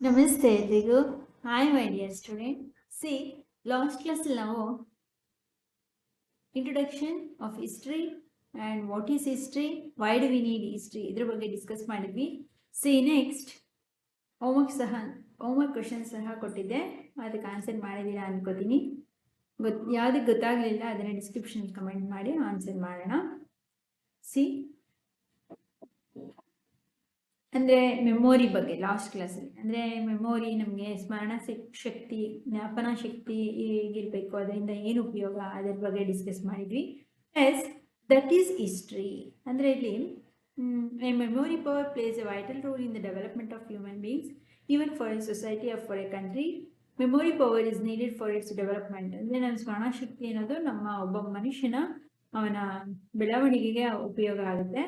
ನಮಸ್ತೆ ಎಲ್ರಿಗೂ hi my dear student see last ಕ್ಲಾಸಲ್ಲಿ ನಾವು introduction of history and what is history why do we need history ಇದ್ರ ಬಗ್ಗೆ ಡಿಸ್ಕಸ್ ಮಾಡಿದ್ವಿ. ಸಿ ನೆಕ್ಸ್ಟ್ ಹೋಮ್ವರ್ಕ್ ಸಹ ಹೋಮ್ವರ್ಕ್ ಕ್ವಶನ್ ಸಹ ಕೊಟ್ಟಿದ್ದೆ. ಅದಕ್ಕೆ ಆನ್ಸರ್ ಮಾಡಿದ್ದೀರಾ ಅನ್ಕೋತೀನಿ. ಗೊತ್ ಯಾವುದಕ್ಕೆ ಗೊತ್ತಾಗಲಿಲ್ಲ, ಅದನ್ನು ಡಿಸ್ಕ್ರಿಪ್ಷನ್ ಕಮೆಂಟ್ ಮಾಡಿ ಆನ್ಸರ್ ಮಾಡೋಣ. ಸಿ ಅಂದರೆ ಮೆಮೊರಿ ಬಗ್ಗೆ ಲಾಸ್ಟ್ ಕ್ಲಾಸಲ್ಲಿ ಅಂದರೆ ಮೆಮೊರಿ ನಮಗೆ ಸ್ಮರಣ ಶಕ್- ಶಕ್ತಿ, ಜ್ಞಾಪನ ಶಕ್ತಿ ಹೇಗಿರಬೇಕು, ಅದರಿಂದ ಏನು ಉಪಯೋಗ, ಅದರ ಬಗ್ಗೆ ಡಿಸ್ಕಸ್ ಮಾಡಿದ್ವಿ. ಎಸ್ ದಟ್ ಈಸ್ ಹಿಸ್ಟ್ರಿ ಅಂದರೆ ಇಲ್ಲಿ memory power plays a vital role in the development of human beings even for a society of for a country memory power is needed for its development ಅಂದರೆ ನಮ್ಮ ಸ್ಮರಣ ಶಕ್ತಿ ಅನ್ನೋದು ನಮ್ಮ ಒಬ್ಬ ಮನುಷ್ಯನ ಅವನ ಬೆಳವಣಿಗೆಗೆ ಉಪಯೋಗ ಆಗುತ್ತೆ.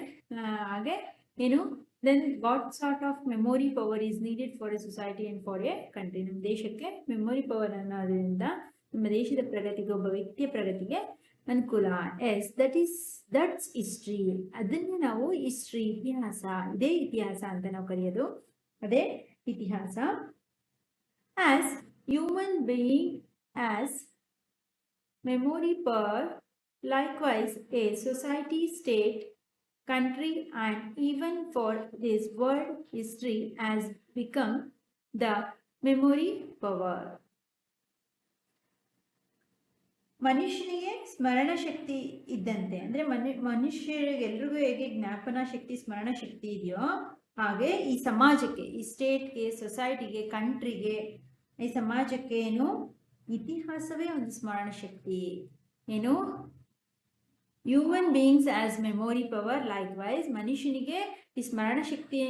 ಹಾಗೆ ಏನು then what sort of memory power is needed for a society and for a country ನಮ್ಮ ದೇಶಕ್ಕೆ ಮೆಮೊರಿ ಪವರ್ ಅನ್ನೋದ್ರಿಂದ ನಮ್ಮ ದೇಶದ ಪ್ರಗತಿಗೆ, ಒಬ್ಬ ವ್ಯಕ್ತಿಯ ಪ್ರಗತಿಗೆ ಅನುಕೂಲ. Yes that is that's history ಅದನ್ನೇ ನಾವು ಹಿಸ್ಟ್ರಿ ಇತಿಹಾಸ, ಇದೇ ಇತಿಹಾಸ ಅಂತ ನಾವು ಕರೆಯೋದು. ಅದೇ ಇತಿಹಾಸ. As human being as memory power likewise a society state country and even for this world history has become the memory power. ಮನುಷ್ಯನಿಗೆ ಸ್ಮರಣ ಶಕ್ತಿ ಇದ್ದಂತೆ, ಅಂದ್ರೆ ಮನು ಮನುಷ್ಯರಿಗೆ ಎಲ್ರಿಗೂ ಹೇಗೆ ಜ್ಞಾಪನ ಶಕ್ತಿ, ಸ್ಮರಣ ಶಕ್ತಿ ಇದೆಯೋ, ಹಾಗೆ ಈ ಸಮಾಜಕ್ಕೆ, ಈ ಸ್ಟೇಟ್ಗೆ, ಸೊಸೈಟಿಗೆ, ಕಂಟ್ರಿಗೆ, ಈ ಸಮಾಜಕ್ಕೆ ಏನು ಇತಿಹಾಸವೇ ಒಂದು ಸ್ಮರಣ ಶಕ್ತಿ. ಏನು? Human beings as memory power likewise ಮನುಷ್ಯನಿಗೆ ಈ ಸ್ಮರಣ ಶಕ್ತಿ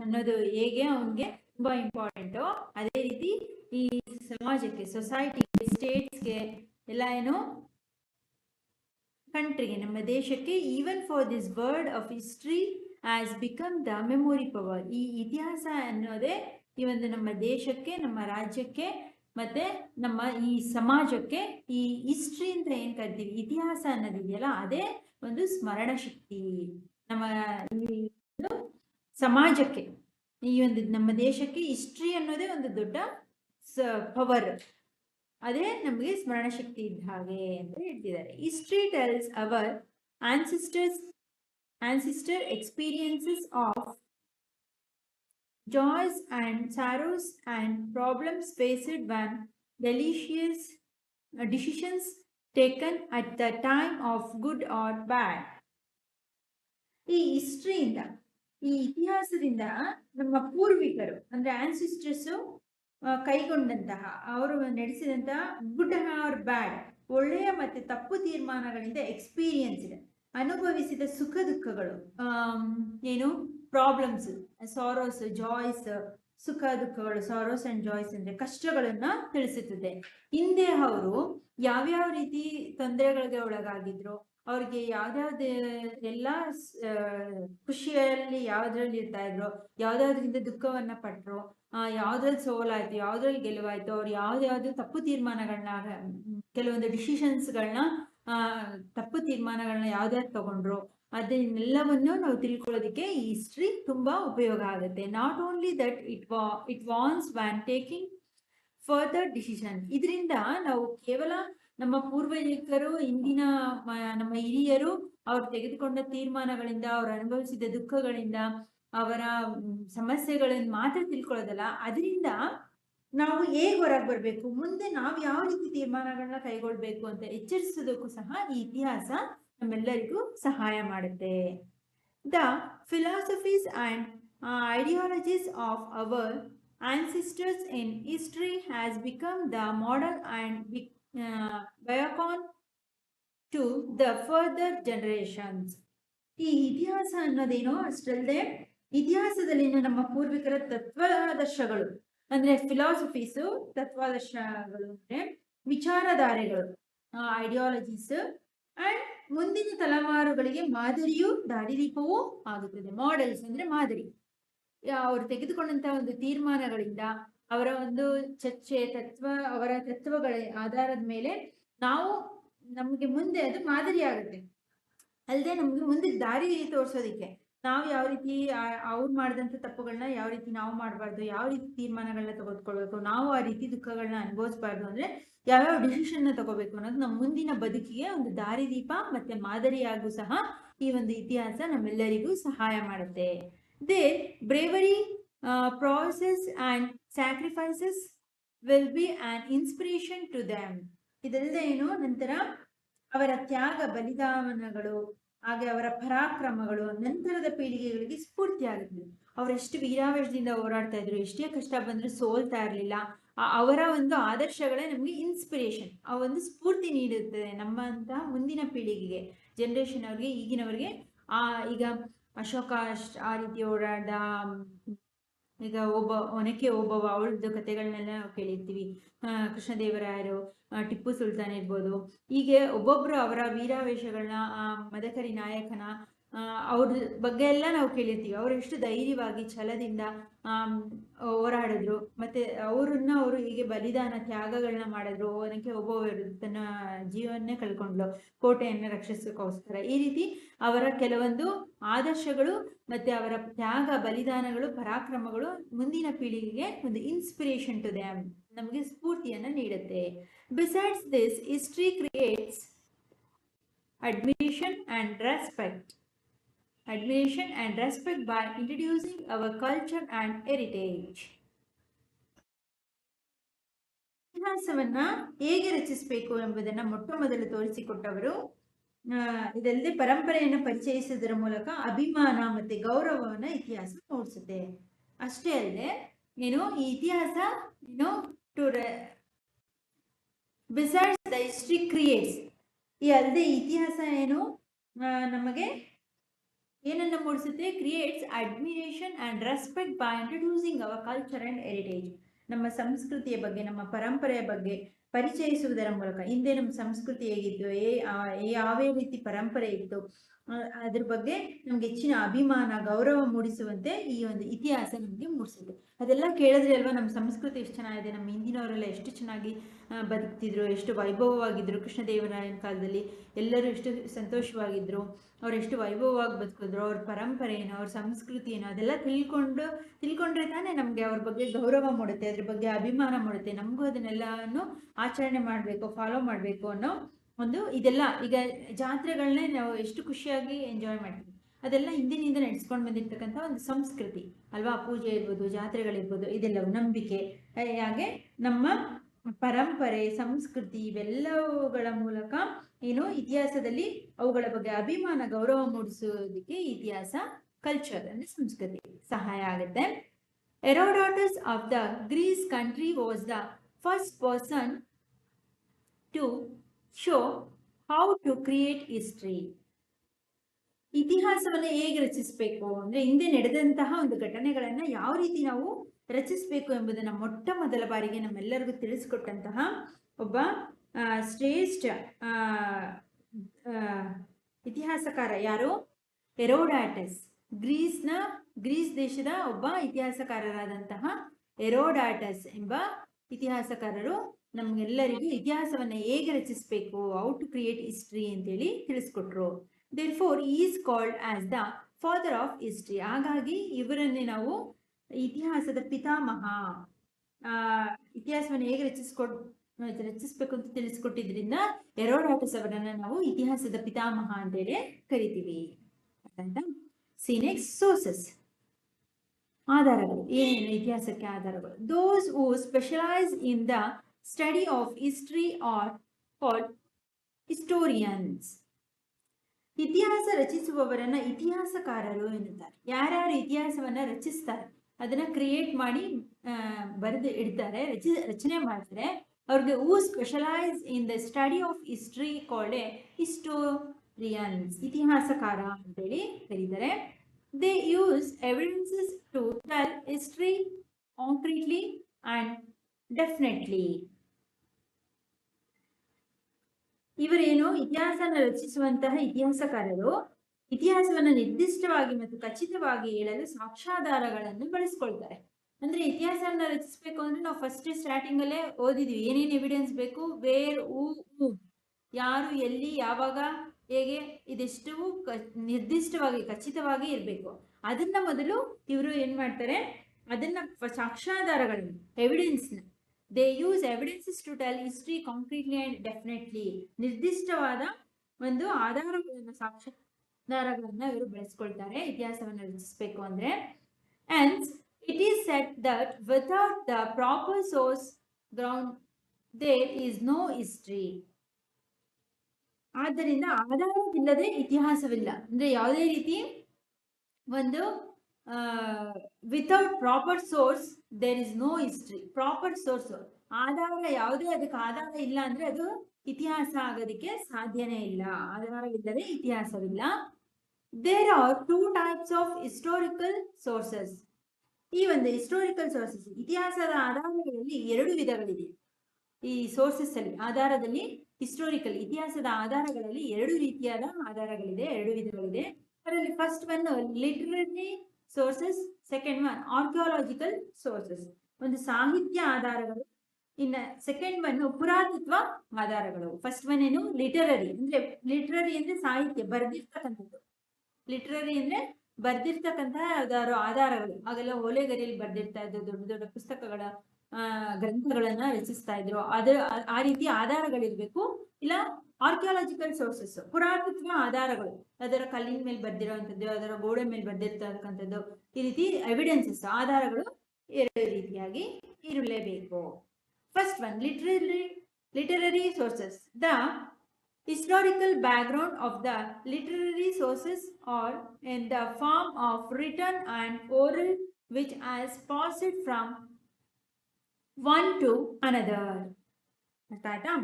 ಅನ್ನೋದು ಹೇಗೆ ಅವನಿಗೆ ತುಂಬ ಇಂಪಾರ್ಟೆಂಟು ಅದೇ ರೀತಿ ಈ ಸಮಾಜಕ್ಕೆ ಸೊಸೈಟಿಗೆ ಸ್ಟೇಟ್ಸ್ಗೆ ಎಲ್ಲ ಏನು? ಕಂಟ್ರಿಗೆ ನಮ್ಮ ದೇಶಕ್ಕೆ even for this word of history as become the memory power ಈ ಇತಿಹಾಸ ಅನ್ನೋದೇ ಈ ಒಂದು ನಮ್ಮ ದೇಶಕ್ಕೆ, ನಮ್ಮ ರಾಜ್ಯಕ್ಕೆ ಮತ್ತೆ ನಮ್ಮ ಈ ಸಮಾಜಕ್ಕೆ ಈ ಹಿಸ್ಟ್ರಿ ಅಂತ ಏನ್ ಕರಿತೀವಿ? ಇತಿಹಾಸ ಅನ್ನೋದಿದೆಯಲ್ಲ, ಅದೇ ಒಂದು ಸ್ಮರಣ ಶಕ್ತಿ. ನಮ್ಮ ಈ ಒಂದು ಸಮಾಜಕ್ಕೆ, ಈ ಒಂದು ನಮ್ಮ ದೇಶಕ್ಕೆ ಹಿಸ್ಟ್ರಿ ಅನ್ನೋದೇ ಒಂದು ದೊಡ್ಡ ಪವರ್ ಅದೇ ನಮಗೆ ಸ್ಮರಣ ಶಕ್ತಿ ಇದ್ದ ಹಾಗೆ ಅಂತ ಹೇಳ್ತಿದ್ದಾರೆ. History tells our ancestors ancestor experiences of joys and sorrows and problems faced when delicious uh, decisions taken at the time of good or bad. ಈ ಹಿಸ್ಟ್ರಿಯಿಂದ ಈ ಇತಿಹಾಸದಿಂದ ನಮ್ಮ ಪೂರ್ವಿಕರು ಅಂದ್ರೆ ಆನ್ಸಿಸ್ಟರ್ಸ್ ಕೈಗೊಂಡಂತಹ ಅವರು ನಡೆಸಿದಂತಹ ಗುಡ್ ಆರ್ ಬ್ಯಾಡ್ ಒಳ್ಳೆಯ ಮತ್ತೆ ತಪ್ಪು ತೀರ್ಮಾನಗಳಿಂದ ಎಕ್ಸ್ಪೀರಿಯನ್ಸ್ ಇದೆ ಅನುಭವಿಸಿದ ಸುಖ ದುಃಖಗಳು ಏನು ಪ್ರಾಬ್ಲಮ್ಸ್ ಸಾರೋಸ್ ಜಾಯ್ಸ್ ಸುಖ, ದುಃಖಗಳು ಸಾರೋಸ್ ಅಂಡ್ ಜಾಯ್ಸ್ ಅಂದ್ರೆ ಕಷ್ಟಗಳನ್ನ ತಿಳಿಸುತ್ತದೆ. ಹಿಂದೆ ಅವರು ಯಾವ್ಯಾವ ರೀತಿ ತೊಂದರೆಗಳಿಗೆ ಒಳಗಾಗಿದ್ರು, ಅವ್ರಿಗೆ ಯಾವ್ದಾವ್ದು ಎಲ್ಲಾ ಖುಷಿಯಲ್ಲಿ ಯಾವ್ದ್ರಲ್ಲಿ ಇರ್ತಾ ಇದ್ರು, ಯಾವ್ದಾದ್ರಿಂದ ದುಃಖವನ್ನ ಪಟ್ರು, ಆ, ಯಾವ್ದ್ರಲ್ಲಿ ಸೋಲಾಯ್ತು, ಯಾವ್ದ್ರಲ್ಲಿ ಗೆಲುವಾಯ್ತು, ಅವ್ರು ಯಾವ್ದಾವ್ದು ತಪ್ಪು ತೀರ್ಮಾನಗಳನ್ನ ಕೆಲವೊಂದು ಡಿಸಿಷನ್ಸ್ಗಳನ್ನ ಆ, ತಪ್ಪು ತೀರ್ಮಾನಗಳನ್ನ ಯಾವ್ದಾದ್ರು ತಗೊಂಡ್ರು ಅದನ್ನೆಲ್ಲವನ್ನು ನಾವು ತಿಳ್ಕೊಳ್ಳೋದಕ್ಕೆ ಈ ಹಿಸ್ಟ್ರಿ ತುಂಬಾ ಉಪಯೋಗ ಆಗುತ್ತೆ. Not only that it was it warns when taking further decision ಇದರಿಂದ ನಾವು ಕೇವಲ ನಮ್ಮ ಪೂರ್ವಜರು ಇಂದಿನ ನಮ್ಮ ಹಿರಿಯರು, ಅವ್ರು ತೆಗೆದುಕೊಂಡ ತೀರ್ಮಾನಗಳಿಂದ, ಅವ್ರು ಅನುಭವಿಸಿದ ದುಃಖಗಳಿಂದ, ಅವರ ಸಮಸ್ಯೆಗಳನ್ನು ಮಾತ್ರ ತಿಳ್ಕೊಳ್ಳೋದಲ್ಲ. ಅದರಿಂದ ನಾವು ಹೇಗೆ ಹೊರಗೆ ಬರಬೇಕು? ಮುಂದೆ ನಾವು ಯಾವ ರೀತಿ ತೀರ್ಮಾನಗಳನ್ನ ಕೈಗೊಳ್ಬೇಕು ಅಂತ ಎಚ್ಚರಿಸೋದಕ್ಕೂ ಸಹ ಈ ಇತಿಹಾಸ ನಮ್ಮೆಲ್ಲರಿಗೂ ಸಹಾಯ ಮಾಡುತ್ತೆ the philosophies and ideologies of our ancestors in history has become the model and be- to the to generations. ಈ ಇತಿಹಾಸ ಅನ್ನೋದೇನೋ ಅಷ್ಟಲ್ಲದೆ ಇತಿಹಾಸದಲ್ಲಿನ ನಮ್ಮ ಪೂರ್ವಿಕರ ತತ್ವಾದರ್ಶಗಳು ಅಂದ್ರೆ ಫಿಲಾಸಫೀಸು ತತ್ವಾದರ್ಶಗಳು ಅಂದ್ರೆ ವಿಚಾರಧಾರೆಗಳು ಐಡಿಯಾಲಜೀಸ್ ಅಂಡ್ ಮುಂದಿನ ತಲೆಮಾರುಗಳಿಗೆ ಮಾದರಿಯೂ ದಾರಿದೀಪವೂ ಆಗುತ್ತದೆ. ಮಾಡೆಲ್ಸ್ ಅಂದ್ರೆ ಮಾದರಿ. ಅವರು ತೆಗೆದುಕೊಂಡಂತಹ ಒಂದು ತೀರ್ಮಾನಗಳಿಂದ ಅವರ ಒಂದು ಚರ್ಚೆ, ತತ್ವ, ಅವರ ತತ್ವಗಳ ಆಧಾರದ ಮೇಲೆ ನಾವು ನಮಗೆ ಮುಂದೆ ಅದು ಮಾದರಿ ಆಗುತ್ತೆ. ಅಲ್ಲದೆ ನಮ್ಗೆ ಮುಂದೆ ದಾರಿ ತೋರಿಸೋದಿಕ್ಕೆ ನಾವು ಯಾವ ರೀತಿ ಅವ್ರು ಮಾಡಿದಂಥ ತಪ್ಪುಗಳನ್ನ ಯಾವ ರೀತಿ ನಾವು ಮಾಡಬಾರ್ದು, ಯಾವ ರೀತಿ ತೀರ್ಮಾನಗಳನ್ನ ತೆಗೆದುಕೊಳ್ಬೇಕು, ನಾವು ಆ ರೀತಿ ದುಃಖಗಳನ್ನ ಅನುಭವಿಸ್ಬಾರ್ದು ಅಂದ್ರೆ ಯಾವ್ಯಾವ ಡಿಸಿಷನ್ ತಗೋಬೇಕು ಅನ್ನೋದು ನಮ್ಮ ಮುಂದಿನ ಬದುಕಿಗೆ ಒಂದು ದಾರಿದೀಪ ಮತ್ತೆ ಮಾದರಿಯಾಗೂ ಸಹ ಈ ಒಂದು ಇತಿಹಾಸ ನಮ್ಮೆಲ್ಲರಿಗೂ ಸಹಾಯ ಮಾಡುತ್ತೆ. Their bravery prowess and sacrifices will be an inspiration to them ಇದಲ್ಲದೆ ನಂತರ ಅವರ ತ್ಯಾಗ ಬಲಿದಾನಗಳು, ಹಾಗೆ ಅವರ ಪರಾಕ್ರಮಗಳು, ನಂತರದ ಪೀಳಿಗೆಗಳಿಗೆ ಸ್ಫೂರ್ತಿ ಆಗುತ್ತೆ ಅವರೆಷ್ಟು ವೀರಾವೇಶದಿಂದ ಹೋರಾಡ್ತಾ ಇದ್ರು, ಎಷ್ಟೇ ಕಷ್ಟ ಬಂದ್ರು ಸೋಲ್ತಾ ಇರಲಿಲ್ಲ. ಅವರ ಒಂದು ಆದರ್ಶಗಳೇ ನಮಗೆ ಇನ್ಸ್ಪಿರೇಷನ್ ಆ ಒಂದು ಸ್ಫೂರ್ತಿ ನೀಡುತ್ತದೆ ನಮ್ಮಂತಹ ಮುಂದಿನ ಪೀಳಿಗೆಗೆ ಜನರೇಷನ್ ಅವ್ರಿಗೆ ಈಗಿನವರಿಗೆ. ಆ ಈಗ ಅಶೋಕ ಆ ರೀತಿ ಓಡಾಡ ಈಗ ಒಬ್ಬ ಒನಕೆ ಒಬ್ಬವ ಅವಳದ್ದು ಕಥೆಗಳನ್ನೆಲ್ಲ ನಾವು ಕೇಳಿರ್ತೀವಿ. ಆ, ಕೃಷ್ಣದೇವರಾಯರು ಟಿಪ್ಪು ಸುಲ್ತಾನ್ ಇರ್ಬೋದು. ಹೀಗೆ ಒಬ್ಬೊಬ್ರು ಅವರ ವೀರಾವೇಶಗಳನ್ನ ಆ ಮದಕರಿ ನಾಯಕನ ಆ, ಅವ್ರ ಬಗ್ಗೆ ಎಲ್ಲ ನಾವು ಕೇಳಿರ್ತೀವಿ. ಅವ್ರು ಎಷ್ಟು ಧೈರ್ಯವಾಗಿ ಛಲದಿಂದ ಆಮ್, ಹೋರಾಡಿದ್ರು. ಮತ್ತೆ ಅವರನ್ನ ಅವರು ಹೀಗೆ ಬಲಿದಾನ ತ್ಯಾಗಗಳನ್ನ ಮಾಡಿದ್ರು. ಅವನಕ್ಕೆ ಒಬ್ಬೊಬ್ಬರು ತನ್ನ ಜೀವನ್ನೇ ಕಳ್ಕೊಂಡ್ಲು ಕೋಟೆಯನ್ನು ರಕ್ಷಿಸೋಕ್ಕೋಸ್ಕರ ಈ ರೀತಿ ಅವರ ಕೆಲವೊಂದು ಆದರ್ಶಗಳು ಮತ್ತೆ ಅವರ ತ್ಯಾಗ, ಬಲಿದಾನಗಳು, ಪರಾಕ್ರಮಗಳು ಮುಂದಿನ ಪೀಳಿಗೆಗೆ ಒಂದು ಇನ್ಸ್ಪಿರೇಷನ್ ಟು ದ್ಯಾಮ್ ನಮಗೆ ಸ್ಫೂರ್ತಿಯನ್ನ ನೀಡುತ್ತೆ. Besides this history creates admission and respect admiration and respect by introducing our culture and heritage. ಇತಿಹಾಸವನ್ನ ಹೇಗೆ ರಚಿಸಬೇಕು ಎಂಬುದನ್ನ ಮೊಟ್ಟ ಮೊದಲು ತೋರಿಸಿಕೊಟ್ಟವರು ಇದಲ್ಲದೆ ಪರಂಪರೆಯನ್ನು ಪರಿಚಯಿಸುವುದರ ಮೂಲಕ ಅಭಿಮಾನ ಮತ್ತೆ ಗೌರವವನ್ನ ಇತಿಹಾಸ ಮೂಡಿಸುತ್ತೆ ಅಷ್ಟೇ ಅಲ್ಲದೆ, ಏನು ಈ ಇತಿಹಾಸ, ಏನು to besides the history creates ಈ ಅಲ್ಲದೆ ಇತಿಹಾಸ ಏನು ನಮಗೆ ಏನನ್ನ ಮೂಡಿಸುತ್ತೆ? Creates admiration and respect by introducing our culture and heritage ನಮ್ಮ ಸಂಸ್ಕೃತಿಯ ಬಗ್ಗೆ, ನಮ್ಮ ಪರಂಪರೆಯ ಬಗ್ಗೆ ಪರಿಚಯಿಸುವುದರ ಮೂಲಕ, ಹಿಂದೆ ನಮ್ಮ ಸಂಸ್ಕೃತಿ ಹೇಗಿತ್ತು, ಏ ರೀತಿ ಪರಂಪರೆ ಇತ್ತು ಅದ್ರ ಬಗ್ಗೆ ನಮ್ಗೆ ಹೆಚ್ಚಿನ ಅಭಿಮಾನ, ಗೌರವ ಮೂಡಿಸುವಂತೆ ಈ ಒಂದು ಇತಿಹಾಸ ನಮಗೆ ಮೂಡಿಸುತ್ತೆ. ಅದೆಲ್ಲ ಕೇಳಿದ್ರೆ ಅಲ್ವಾ, ನಮ್ಮ ಸಂಸ್ಕೃತಿ ಎಷ್ಟು ಚೆನ್ನಾಗಿದೆ, ನಮ್ಮ ಹಿಂದಿನವರೆಲ್ಲ ಎಷ್ಟು ಚೆನ್ನಾಗಿ ಬದುಕ್ತಿದ್ರು, ಎಷ್ಟು ವೈಭವವಾಗಿದ್ರು ಕೃಷ್ಣದೇವರಾಯನ ಕಾಲದಲ್ಲಿ ಎಲ್ಲರೂ ಎಷ್ಟು ಸಂತೋಷವಾಗಿದ್ರು, ಅವ್ರು ಎಷ್ಟು ವೈಭವವಾಗಿ ಬದುಕಿದ್ರು, ಅವ್ರ ಪರಂಪರೆ ಏನು, ಅವ್ರ ಸಂಸ್ಕೃತಿ ಏನು, ಅದೆಲ್ಲ ತಿಳ್ಕೊಂಡು, ತಿಳ್ಕೊಂಡ್ರೆ ತಾನೇ ನಮಗೆ ಅವ್ರ ಬಗ್ಗೆ ಗೌರವ ಮೂಡುತ್ತೆ, ಅದ್ರ ಬಗ್ಗೆ ಅಭಿಮಾನ ಮೂಡುತ್ತೆ. ನಮಗೂ ಅದನ್ನೆಲ್ಲನೂ ಆಚರಣೆ ಮಾಡಬೇಕು ಫಾಲೋ ಮಾಡಬೇಕು ಅನ್ನೋ ಒಂದು ಇದೆಲ್ಲ ಈಗ ಜಾತ್ರೆಗಳನ್ನೇ ನಾವು ಎಷ್ಟು ಖುಷಿಯಾಗಿ ಎಂಜಾಯ್ ಮಾಡ್ತೀವಿ. ಅದೆಲ್ಲ ಹಿಂದಿನಿಂದ ನಡೆಸ್ಕೊಂಡು ಬಂದಿರ್ತಕ್ಕಂಥ ಒಂದು ಸಂಸ್ಕೃತಿ ಅಲ್ವಾ? ಪೂಜೆ ಇರ್ಬೋದು, ಜಾತ್ರೆಗಳಿರ್ಬೋದು ಇದೆಲ್ಲ ನಂಬಿಕೆ. ಹಾಗೆ ನಮ್ಮ ಪರಂಪರೆ, ಸಂಸ್ಕೃತಿ ಇವೆಲ್ಲವುಗಳ ಮೂಲಕ ಏನು ಇತಿಹಾಸದಲ್ಲಿ ಅವುಗಳ ಬಗ್ಗೆ ಅಭಿಮಾನ, ಗೌರವ ಮೂಡಿಸೋದಕ್ಕೆ ಇತಿಹಾಸ ಕಲ್ಚರ್ ಅಂದ್ರೆ ಸಂಸ್ಕೃತಿ ಸಹಾಯ ಆಗುತ್ತೆ. Herodotus of the Greece country was the first person to show how to create history ಇತಿಹಾಸವನ್ನು ಹೇಗೆ ರಚಿಸಬೇಕು? ಅಂದ್ರೆ ಹಿಂದೆ ನಡೆದಂತಹ ಒಂದು ಘಟನೆಗಳನ್ನ ಯಾವ ರೀತಿ ನಾವು ರಚಿಸಬೇಕು ಎಂಬುದನ್ನ ಮೊಟ್ಟ ಮೊದಲ ಬಾರಿಗೆ ನಮ್ಮೆಲ್ಲರಿಗೂ ತಿಳಿಸಿಕೊಟ್ಟಂತಹ ಒಬ್ಬ ಶ್ರೇಷ್ಠ ಇತಿಹಾಸಕಾರ ಯಾರು? ಎರೋಡಾಟಸ್ ಗ್ರೀಸ್ನ, ಗ್ರೀಸ್ ದೇಶದ ಒಬ್ಬ ಇತಿಹಾಸಕಾರರಾದಂತಹ ಎರೋಡಾಟಸ್ ಎಂಬ ಇತಿಹಾಸಕಾರರು ನಮ್ಗೆಲ್ಲರಿಗೂ ಇತಿಹಾಸವನ್ನ ಹೇಗೆ ರಚಿಸಬೇಕು ಹೌ ಟು ಕ್ರಿಯೇಟ್ ಹಿಸ್ಟ್ರಿ ಅಂತೇಳಿ ತಿಳಿಸ್ಕೊಟ್ರು. Therefore is called as the father of history ಹಾಗಾಗಿ ಇವರನ್ನೇ ನಾವು ಇತಿಹಾಸದ ಪಿತಾಮಹ ಇತಿಹಾಸವನ್ನು ಹೇಗೆ ರಚಿಸ್ಕೊಡ್, ರಚಿಸ್ಬೇಕು ಅಂತ ತಿಳಿಸ್ಕೊಟ್ಟಿದ್ರಿಂದ ಎರೋಡಾಟಸ್ ಅವರನ್ನ ನಾವು ಇತಿಹಾಸದ ಪಿತಾಮಹ ಅಂತೇಳಿ ಕರಿತೀವಿ. ಸಿ ಸೋರ್ಸಸ್ ಆಧಾರಗಳು. ಏನೇನು ಇತಿಹಾಸಕ್ಕೆ ಆಧಾರಗಳು? Those who specialise in the study of history are called historians ಇತಿಹಾಸ ರಚಿಸುವವರನ್ನ ಇತಿಹಾಸಕಾರರು ಎನ್ನುತ್ತಾರೆ. ಯಾರ್ಯಾರು ಇತಿಹಾಸವನ್ನ ರಚಿಸ್ತಾರೆ, ಅದನ್ನ ಕ್ರಿಯೇಟ್ ಮಾಡಿ ಬರೆದು ಇಡ್ತಾರೆ, ರಚಿ, ರಚನೆ ಮಾಡ್ತಾರೆ. ಅವ್ರಿಗೆ who specialise in the study of history called a historians ಇತಿಹಾಸಕಾರ ಅಂತೇಳಿ ಕರೀತಾರೆ. They use evidences to tell history concretely and definitely ಇವರೇನು ಇತಿಹಾಸನ ರಚಿಸುವಂತಹ ಇತಿಹಾಸಕಾರರು. ಇತಿಹಾಸವನ್ನ ನಿರ್ದಿಷ್ಟವಾಗಿ ಮತ್ತು ಖಚಿತವಾಗಿ ಹೇಳಲು ಸಾಕ್ಷ್ಯಾಧಾರಗಳನ್ನು ಬಳಸ್ಕೊಳ್ತಾರೆ. ಅಂದ್ರೆ ಇತಿಹಾಸವನ್ನ ರಚಿಸಬೇಕು ಅಂದ್ರೆ ನಾವು ಫಸ್ಟ್ ಸ್ಟಾರ್ಟಿಂಗ್ ಅಲ್ಲೇ ಓದಿದ್ವಿ. ಏನೇನು ಎವಿಡೆನ್ಸ್ ಬೇಕು? ವೇರ್ ಹೂ ಹೂ ಯಾರು, ಎಲ್ಲಿ, ಯಾವಾಗ, ಹೇಗೆ? ಇದೆಷ್ಟು ನಿರ್ದಿಷ್ಟವಾಗಿ, ಖಚಿತವಾಗಿ ಇರಬೇಕು. ಅದನ್ನ ಮೊದಲು ಇವರು ಏನ್ ಮಾಡ್ತಾರೆ? ಅದನ್ನ ಸಾಕ್ಷ್ಯಾಧಾರಗಳನ್ನು ಎವಿಡೆನ್ಸ್ನ they use evidences to tell history concretely and definitely ನಿರ್ದಿಷ್ಟವಾದ ಒಂದು ಆಧಾರಗಳನ್ನು ಸಾಕ್ಷಾರಗಳನ್ನ ಇವರು ಬೆಳೆಸ್ಕೊಳ್ತಾರೆ, ಇತಿಹಾಸವನ್ನು ರಚಿಸಬೇಕು ಅಂದ್ರೆ. And it is set that without the proper source ground there is no history ಆದ್ದರಿಂದ ಆಧಾರವಿಲ್ಲದೆ ಇತಿಹಾಸವಿಲ್ಲ. ಅಂದ್ರೆ ಯಾವುದೇ ರೀತಿ ಒಂದು without proper source there is no history proper source ಆಧಾರ ಯಾವುದೇ, ಅದಕ್ಕೆ ಆಧಾರ ಇಲ್ಲ ಅಂದ್ರೆ ಅದು ಇತಿಹಾಸ ಆಗೋದಕ್ಕೆ ಸಾಧ್ಯನೇ ಇಲ್ಲ. ಆಧಾರವಿಲ್ಲದೆ ಇತಿಹಾಸವಿಲ್ಲ. There are two types of historical sources ಈ ಒಂದು ಹಿಸ್ಟೋರಿಕಲ್ ಸೋರ್ಸಸ್ ಇತಿಹಾಸದ ಆಧಾರಗಳಲ್ಲಿ ಎರಡು ವಿಧಗಳಿದೆ ಈ ಸೋರ್ಸಸ್ ಅಲ್ಲಿ, ಆಧಾರದಲ್ಲಿ ಹಿಸ್ಟೋರಿಕಲ್ ಇತಿಹಾಸದ ಆಧಾರಗಳಲ್ಲಿ ಎರಡು ರೀತಿಯಾದ ಆಧಾರಗಳಿದೆ, ಎರಡು ವಿಧಗಳಿದೆ. ಅದರಲ್ಲಿ first one literary sources second one archaeological sources ಒಂದು ಸಾಹಿತ್ಯ ಆಧಾರಗಳು. ಇನ್ನ ಸೆಕೆಂಡ್ ಒನ್ ಪುರಾತತ್ವ ಆಧಾರಗಳು. ಫಸ್ಟ್ ಒನ್ ಏನು? ಲಿಟರರಿ ಅಂದ್ರೆ ಲಿಟರರಿ ಅಂದ್ರೆ ಸಾಹಿತ್ಯ, ಬರೆದಿರ್ತಕ್ಕಂಥದ್ದು. ಲಿಟರರಿ ಅಂದ್ರೆ ಬರ್ದಿರ್ತಕ್ಕಂತಹ ಯಾವ್ದಾದ್ರು ಆಧಾರಗಳು. ಆಗೆಲ್ಲ ಓಲೆಗರಿಯಲ್ಲಿ ಬರ್ದಿರ್ತಾ ಇದ್ದು ದೊಡ್ಡ ದೊಡ್ಡ ಪುಸ್ತಕಗಳ ಗ್ರಂಥಗಳನ್ನ ರಚಿಸ್ತಾ ಇದ್ರು. ಅದ ಆ ರೀತಿ ಆಧಾರಗಳಿರ್ಬೇಕು. ಇಲ್ಲ ಆರ್ಕಿಯಾಲಜಿಕಲ್ ಸೋರ್ಸಸ್ ಪುರಾತತ್ವ ಆಧಾರಗಳು, ಅದರ ಕಲ್ಲಿನ ಮೇಲೆ ಬರ್ದಿರೋವಂಥದ್ದು, ಅದರ ಗೋಡೆ ಮೇಲೆ ಬರ್ದಿರ್ತಕ್ಕಂಥದ್ದು, ಈ ರೀತಿ ಎವಿಡೆನ್ಸಸ್ ಆಧಾರಗಳು ಎರಡು ರೀತಿಯಾಗಿ ಇರಲೇಬೇಕು. First one literary literary sources the historical background of the literary sources or in the form of written and oral, which has passed from one to another. ಅರ್ಥ ಆಯ್ತಾ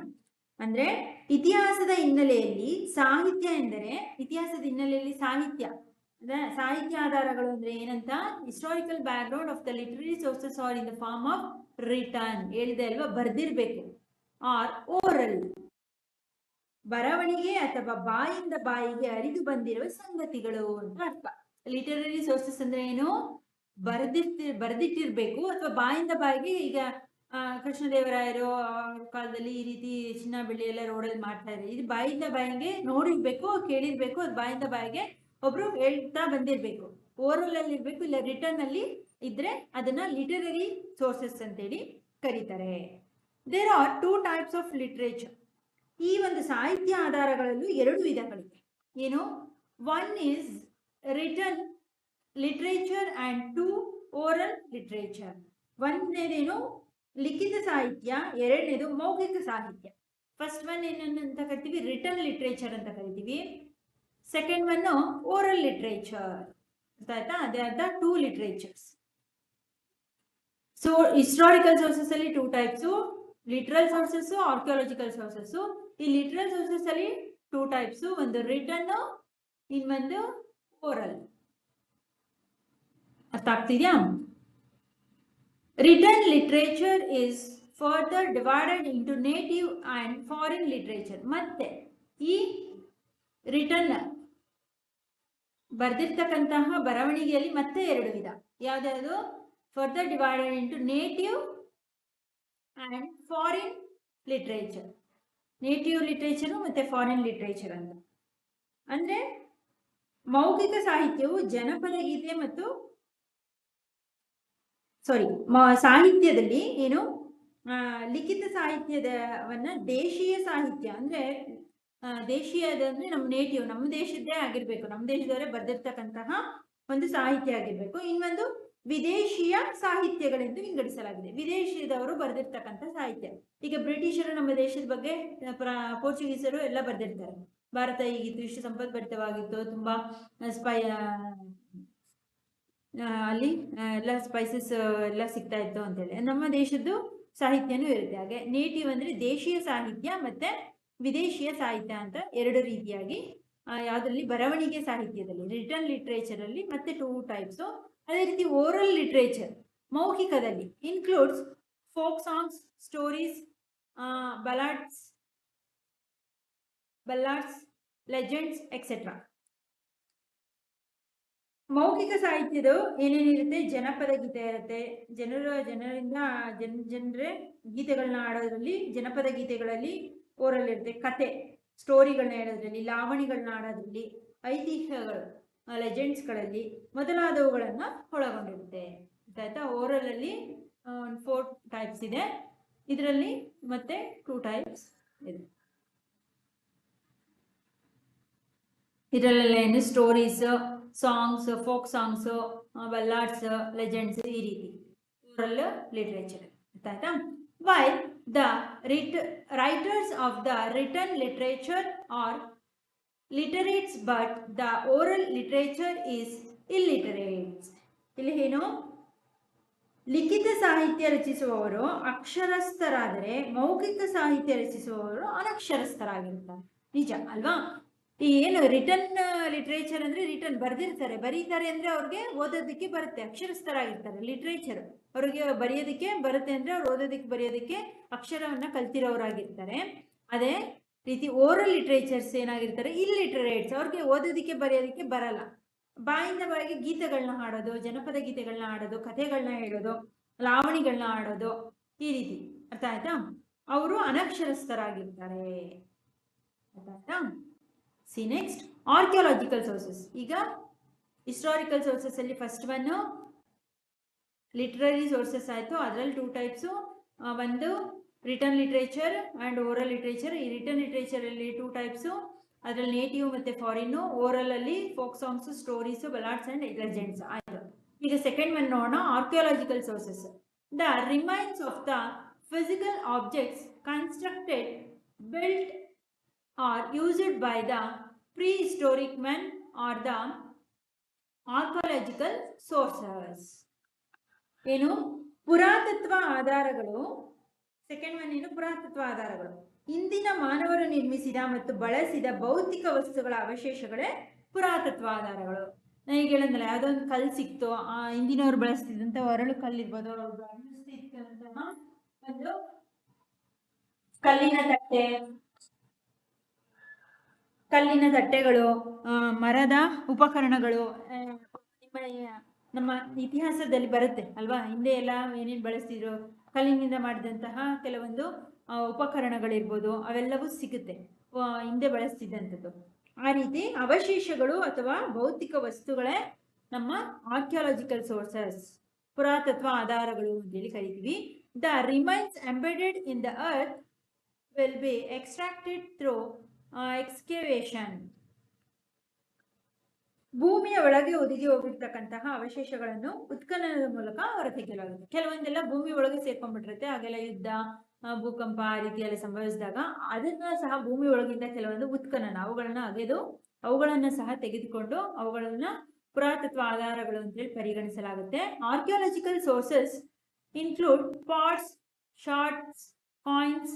ಅಂದ್ರೆ ಇತಿಹಾಸದ ಹಿನ್ನೆಲೆಯಲ್ಲಿ ಸಾಹಿತ್ಯ ಎಂದರೆ ಇತಿಹಾಸದ ಹಿನ್ನೆಲೆಯಲ್ಲಿ ಸಾಹಿತ್ಯ. ಅಂದ್ರೆ ಸಾಹಿತ್ಯ ಆಧಾರಗಳು ಅಂದ್ರೆ ಏನಂತ? Historical background of the literary sources are in the form of written ಹೇಳಿದೆ ಅಲ್ವಾ? ಬರ್ದಿರ್ಬೇಕು. ಆರ್ ಓರಲ್ ಬರವಣಿಗೆ ಅಥವಾ ಬಾಯಿಂದ ಬಾಯಿಗೆ ಅರಿದು ಬಂದಿರುವ ಸಂಗತಿಗಳು ಅಂತ ಅರ್ಥ. ಲಿಟರರಿ ಸೋರ್ಸಸ್ ಅಂದ್ರೆ ಏನು? ಬರೆದಿರ್ತಿ, ಬರೆದಿಟ್ಟಿರ್ಬೇಕು. ಅಥವಾ ಬಾಯಿಂದ ಬಾಯಿಗೆ ಈಗ ಕೃಷ್ಣದೇವರಾಯರು ಕಾಲದಲ್ಲಿ ಈ ರೀತಿ ಚಿನ್ನ ಬೆಳ್ಳಿ ಎಲ್ಲ ರೋಡಲ್ಲಿ ಮಾಡ್ತಾ ಇದ್ದಾರೆ ಇದು ಬಾಯಿಂದ ಬಾಯಿಗೆ ನೋಡಿರ್ಬೇಕು, ಕೇಳಿರ್ಬೇಕು, ಅದು ಬಾಯಿಂದ ಬಾಯಿಗೆ ಒಬ್ರು ಹೇಳ್ತಾ ಬಂದಿರ್ಬೇಕು. ಓರಲ್ ಅಲ್ಲಿ ಇರ್ಬೇಕು, ಇಲ್ಲ ರಿಟರ್ನ್ ಅಲ್ಲಿ ಇದ್ರೆ ಅದನ್ನ ಲಿಟರರಿ ಸೋರ್ಸಸ್ ಅಂತೇಳಿ ಕರೀತಾರೆ. There are two types of literature ಈ ಒಂದು ಸಾಹಿತ್ಯ ಆಧಾರಗಳಲ್ಲೂ ಎರಡು ವಿಧಗಳಿವೆ. ಏನು? One is written literature and two oral literature ಒಂದನೇದೇನು ಲಿಖಿತ ಸಾಹಿತ್ಯ, ಎರಡನೇದು ಮೌಖಿಕ ಸಾಹಿತ್ಯ. ಫಸ್ಟ್ ಒನ್ ಏನಂತ ಕರಿತೀವಿ? ರಿಟರ್ನ್ ಲಿಟ್ರೇಚರ್ ಅಂತ ಕರಿತೀವಿ. ಸೆಕೆಂಡ್ ಒನ್ ಓರಲ್ ಲಿಟ್ರೇಚರ್ ಅಂತ ಆಯ್ತಾ? ಅದೇ ಅರ್ಥ two literatures so historical sources ಅಲ್ಲಿ two types literal sources archaeological sources ಈ ಲಿಟ್ರಲ್ ಸೋರ್ಸಸ್ ಅಲ್ಲಿ ಟೂ ಟೈಪ್ಸ್ ಒಂದು ರಿಟರ್ನ್ ಇನ್ನೊಂದು ಓರಲ್ ಅರ್ಥ ಆಗ್ತಿದ್ಯಾ? Written literature is further divided into native and foreign literature ಮತ್ತೆ ಈ ರಿಟರ್ನ್ ಬರ್ದಿರ್ತಕ್ಕಂತಹ ಬರವಣಿಗೆಯಲ್ಲಿ ಮತ್ತೆ ಎರಡು ವಿಧ. ಯಾವ್ದ್ಯಾವುದು? Further divided into native and foreign literature native literature ಮತ್ತು ಫಾರಿನ್ ಲಿಟ್ರೇಚರ್ ಅಂತ. ಅಂದರೆ ಮೌಖಿಕ ಸಾಹಿತ್ಯವು ಜನಪದ ಗೀತೆ ಮತ್ತು ಸಾರಿ ಸಾಹಿತ್ಯದಲ್ಲಿ ಏನು ಲಿಖಿತ ಸಾಹಿತ್ಯದವನ್ನ ದೇಶೀಯ ಸಾಹಿತ್ಯ ಅಂದ್ರೆ ಆ, ದೇಶೀಯದ ಅಂದ್ರೆ ನಮ್ಮ ನೇಟಿವ್ ನಮ್ಮ ದೇಶದ್ದೇ ಆಗಿರ್ಬೇಕು ನಮ್ಮ ದೇಶದವರೇ ಬರ್ದಿರ್ತಕ್ಕಂತಹ ಒಂದು ಸಾಹಿತ್ಯ ಆಗಿರ್ಬೇಕು ಇನ್ನೊಂದು ವಿದೇಶಿಯ ಸಾಹಿತ್ಯಗಳೆಂದು ವಿಂಗಡಿಸಲಾಗಿದೆ ವಿದೇಶಿಯದವರು ಬರೆದಿರ್ತಕ್ಕಂಥ ಸಾಹಿತ್ಯ ಈಗ ಬ್ರಿಟಿಷರು ನಮ್ಮ ದೇಶದ ಬಗ್ಗೆ ಪೋರ್ಚುಗೀಸರು ಎಲ್ಲ ಬರೆದಿರ್ತಾರೆ ಭಾರತ ಈಗ ಇಷ್ಟು ಸಂಪದ್ಭರಿತವಾಗಿತ್ತು ತುಂಬಾ ಸ್ಪೈ ಅಲ್ಲಿ ಎಲ್ಲ ಸ್ಪೈಸಸ್ ಎಲ್ಲ ಸಿಗ್ತಾ ಇತ್ತು ಅಂತೇಳಿ. ನಮ್ಮ ದೇಶದ್ದು ಸಾಹಿತ್ಯನೂ ಇರುತ್ತೆ. ಹಾಗೆ ನೇಟಿವ್ ಅಂದರೆ ದೇಶೀಯ ಸಾಹಿತ್ಯ ಮತ್ತೆ ವಿದೇಶಿಯ ಸಾಹಿತ್ಯ ಅಂತ ಎರಡು ರೀತಿಯಾಗಿ ಯಾವ್ದ್ರಲ್ಲಿ ಬರವಣಿಗೆ ಸಾಹಿತ್ಯದಲ್ಲಿ ರಿಟರ್ನ್ ಲಿಟ್ರೇಚರಲ್ಲಿ ಮತ್ತೆ ಟೂ ಟೈಪ್ಸು ಅದೇ ರೀತಿ oral literature ಮೌಖಿಕದಲ್ಲಿ includes folk songs stories ballads ballads legends etcetera ಮೌಖಿಕ ಸಾಹಿತ್ಯದ ಏನೇನಿರುತ್ತೆ ಜನಪದ ಗೀತೆ ಇರುತ್ತೆ. ಜನರ, ಜನರಿಂದ ಜನ, ಜನರೇ ಗೀತೆಗಳನ್ನ ಆಡೋದ್ರಲ್ಲಿ ಜನಪದ ಗೀತೆಗಳಲ್ಲಿ ಓರಲ್ ಇರುತ್ತೆ. ಕತೆ ಸ್ಟೋರಿಗಳನ್ನ ಹೇಳೋದ್ರಲ್ಲಿ ಲಾವಣಿಗಳನ್ನ ಆಡೋದ್ರಲ್ಲಿ ಐತಿಹ್ಯಗಳು, ಲೆಜೆಂಡ್ಸ್ಗಳಲ್ಲಿ ಮೊದಲಾದವುಗಳನ್ನ ಒಳಗೊಂಡಿರುತ್ತೆ. ಆಯ್ತಾ ಓರಲ್ ಒಂದು ಫೋರ್ ಟೈಪ್ಸ್ ಇದೆ. ಇದರಲ್ಲಿ ಮತ್ತೆ ಟೂ ಟೈಪ್ಸ್ ಇದೆ. ಇದರಲ್ಲೆಲ್ಲ ಏನು? Stories songs folk songs ballads legends ಈ ರೀತಿ ಓರಲ್ ಲಿಟ್ರೇಚರ್ ಆಯ್ತಾ while the writ writers of the written literature are literates but the oral literature is illiterates ಇಲ್ಲಿ ಏನು? ಲಿಖಿತ ಸಾಹಿತ್ಯ ರಚಿಸುವವರು ಅಕ್ಷರಸ್ಥರಾದರೆ ಮೌಖಿಕ ಸಾಹಿತ್ಯ ರಚಿಸುವವರು ಅನಕ್ಷರಸ್ಥರಾಗಿರ್ತಾರೆ ನಿಜ, ಅಲ್ವಾ? ಈ ಏನು ರಿಟರ್ನ್ ಲಿಟ್ರೇಚರ್ ಅಂದ್ರೆ ರಿಟರ್ನ್ ಬರ್ದಿರ್ತಾರೆ. ಬರೀತಾರೆ ಅಂದ್ರೆ ಅವ್ರಿಗೆ ಓದೋದಕ್ಕೆ ಬರುತ್ತೆ. ಅಕ್ಷರಸ್ಥರಾಗಿರ್ತಾರೆ ಲಿಟ್ರೇಚರ್ ಅವ್ರಿಗೆ ಬರೆಯೋದಕ್ಕೆ ಬರುತ್ತೆ ಅಂದ್ರೆ ಅವ್ರು ಓದೋದಕ್ಕೆ ಬರೆಯೋದಕ್ಕೆ ಅಕ್ಷರವನ್ನ ಕಲ್ತಿರೋರಾಗಿರ್ತಾರೆ. ಅದೇ ರೀತಿ ಓರಲ್ ಲಿಟ್ರೇಚರ್ಸ್ ಏನಾಗಿರ್ತಾರೆ ಇಲ್ಲಿಟರೇಟ್ಸ್ ಅವ್ರಿಗೆ ಓದೋದಕ್ಕೆ ಬರೆಯೋದಕ್ಕೆ ಬರಲ್ಲ. ಬಾಯಿಂದ ಬಾಯಿಗೆ ಗೀತೆಗಳನ್ನ ಹಾಡೋದು, ಜನಪದ ಗೀತೆಗಳನ್ನ ಹಾಡೋದು ಕಥೆಗಳನ್ನ ಹೇಳೋದು ಲಾವಣಿಗಳನ್ನ ಹಾಡೋದು, ಈ ರೀತಿ. ಅರ್ಥ ಆಯ್ತಾ? ಅವರು ಅನಕ್ಷರಸ್ಥರಾಗಿರ್ತಾರೆ. ಅರ್ಥ ಆಯ್ತಾ? ಸಿ ನೆಕ್ಸ್ಟ್ ಆರ್ಕಿಯಾಲಜಿಕಲ್ ಸೋರ್ಸಸ್ ಈಗ ಹಿಸ್ಟಾರಿಕಲ್ ಸೋರ್ಸಸ್ ಅಲ್ಲಿ ಫಸ್ಟ್ ಒನ್ ಲಿಟ್ರರಿ ಸೋರ್ಸಸ್ ಆಯಿತು. ಅದರಲ್ಲಿ ಟೂ ಟೈಪ್ಸು ಒಂದು written literature and oral literature ಈ ರಿಟರ್ನ್ ಲಿಟ್ರೇಚರಲ್ಲಿ ಟೂ ಟೈಪ್ಸು ಅದರಲ್ಲಿ ನೇಟಿವ್ ಮತ್ತು foreign ಓರಲಲ್ಲಿ folk songs stories ballads and legends ಆಯಿತು. ಈಗ ಸೆಕೆಂಡ್ ಒನ್ ನೋಡೋಣ. Archaeological sources the remains of the physical objects constructed built are used by the prehistoric men or the archaeological sources. ಏನು? ಪುರಾತತ್ವ ಆಧಾರಗಳು second one ಏನು? ಪುರಾತತ್ವ ಆಧಾರಗಳು. ಇಂದಿನ ಮಾನವರು ನಿರ್ಮಿಸಿದ ಮತ್ತು ಬಳಸಿದ ಭೌತಿಕ ವಸ್ತುಗಳ ಅವಶೇಷಗಳೇ ಪುರಾತತ್ವ ಆಧಾರಗಳು. ನಾನು ಈಗ ಹೇಳಿದ್ನಲ್ಲ ಯಾವುದೋ ಒಂದು ಕಲ್ಲು ಸಿಕ್ತು, ಆ ಹಿಂದಿನವ್ರು ಬಳಸ್ತಿದ್ದಂಥ ಒರಳು ಕಲ್ಲಿರ್ಬೋದು ಅವ್ರು ಬಳಸ್ತಿದ್ದಂತಹ ಒಂದು ಕಲ್ಲಿನ ತಟ್ಟೆ ಕಲ್ಲಿನ ತಟ್ಟೆಗಳು ಮರದ ಉಪಕರಣಗಳು ನಿಮ್ಮ ಇತಿಹಾಸದಲ್ಲಿ ಬರುತ್ತೆ ಅಲ್ವಾ? ಹಿಂದೆ ಎಲ್ಲ ಏನೇನು ಬಳಸ್ತಿದ್ರು? ಕಲ್ಲಿನಿಂದ ಮಾಡಿದಂತಹ ಕೆಲವೊಂದು ಉಪಕರಣಗಳಿರ್ಬೋದು, ಅವೆಲ್ಲವೂ ಸಿಗುತ್ತೆ. ಹಿಂದೆ ಬಳಸ್ತಿದ್ದಂಥದ್ದು. ಆ ರೀತಿ ಅವಶೇಷಗಳು ಅಥವಾ ಭೌತಿಕ ವಸ್ತುಗಳೇ ನಮ್ಮ ಆರ್ಕಿಯಾಲಜಿಕಲ್ ಸೋರ್ಸಸ್ ಪುರಾತತ್ವ ಆಧಾರಗಳು ಅಂತೇಳಿ ಕರಿತೀವಿ. The remains embedded in the earth will be extracted through excavation ಭೂಮಿಯ ಒಳಗೆ ಒದಗಿ ಹೋಗಿರ್ತಕ್ಕಂತಹ ಅವಶೇಷಗಳನ್ನು ಉತ್ಖನನದ ಮೂಲಕ ಹೊರತೆಗೆಯಲಾಗುತ್ತೆ ಕೆಲವೊಂದೆಲ್ಲ ಭೂಮಿ ಒಳಗೆ ಸೇರ್ಕೊಂಡ್ಬಿಟ್ಟಿರುತ್ತೆ. ಹಾಗೆಲ್ಲ ಯುದ್ಧ ಭೂಕಂಪ ಆ ರೀತಿ ಎಲ್ಲ ಸಂಭವಿಸಿದಾಗ ಅದನ್ನ ಸಹ ಭೂಮಿ ಒಳಗಿಂದ ಕೆಲವೊಂದು ಉತ್ಖನನ, ಅವುಗಳನ್ನ ಅಗೆದು ಅವುಗಳನ್ನ ಸಹ ತೆಗೆದುಕೊಂಡು ಅವುಗಳನ್ನ ಪುರಾತತ್ವ ಆಧಾರಗಳು ಅಂತೇಳಿ ಪರಿಗಣಿಸಲಾಗುತ್ತೆ. Archaeological sources include pots shards coins